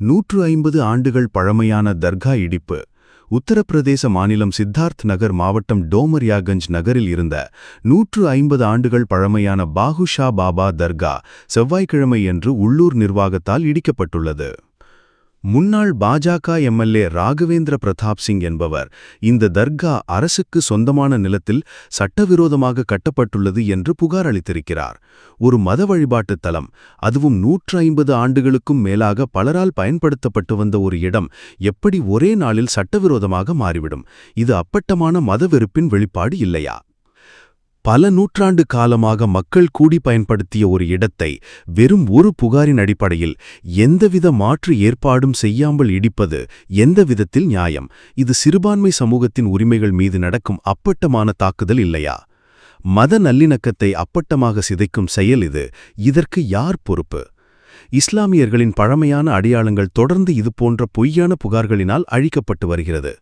நூற்று ஐம்பது ஆண்டுகள் பழமையான தர்கா இடிப்பு. உத்தரப்பிரதேச மாநிலம் சித்தார்த் நகர் மாவட்டம் டோமர்யாகஞ்ச் நகரில் இருந்த நூற்று ஐம்பது ஆண்டுகள் பழமையான பாகுஷா பாபா தர்கா செவ்வாய்க்கிழமை என்று உள்ளூர் நிர்வாகத்தால் இடிக்கப்பட்டுள்ளது. முன்னாள் பாஜக எம்எல்ஏ ராகவேந்திர பிரதாப் சிங் என்பவர் இந்த தர்கா அரசுக்கு சொந்தமான நிலத்தில் சட்டவிரோதமாக கட்டப்பட்டுள்ளது என்று புகார் அளித்திருக்கிறார். ஒரு மத வழிபாட்டுத் தலம் அதுவும் நூற்று ஐம்பது ஆண்டுகளுக்கும் மேலாக பலரால் பயன்படுத்தப்பட்டு வந்த ஒரு இடம் எப்படி ஒரே நாளில் சட்டவிரோதமாக மாறிவிடும்? இது அப்பட்டமான மத வெறுப்பின் வெளிப்பாடு இல்லையா? பல நூற்றாண்டு காலமாக மக்கள் கூடி பயன்படுத்திய ஒரு இடத்தை வெறும் ஒரு புகாரின் அடிப்படையில் எந்தவித மாற்று ஏற்பாடும் செய்யாமல் இடிப்பது எந்த விதத்தில் நியாயம்? இது சிறுபான்மை சமூகத்தின் உரிமைகள் மீது நடக்கும் அப்பட்டமான தாக்குதல் இல்லையா? மத நல்லிணக்கத்தை அப்பட்டமாக சிதைக்கும் செயல் இது. இதற்கு யார் பொறுப்பு? இஸ்லாமியர்களின் பழமையான அடையாளங்கள் தொடர்ந்து இதுபோன்ற பொய்யான புகார்களினால் அழிக்கப்பட்டு வருகிறது.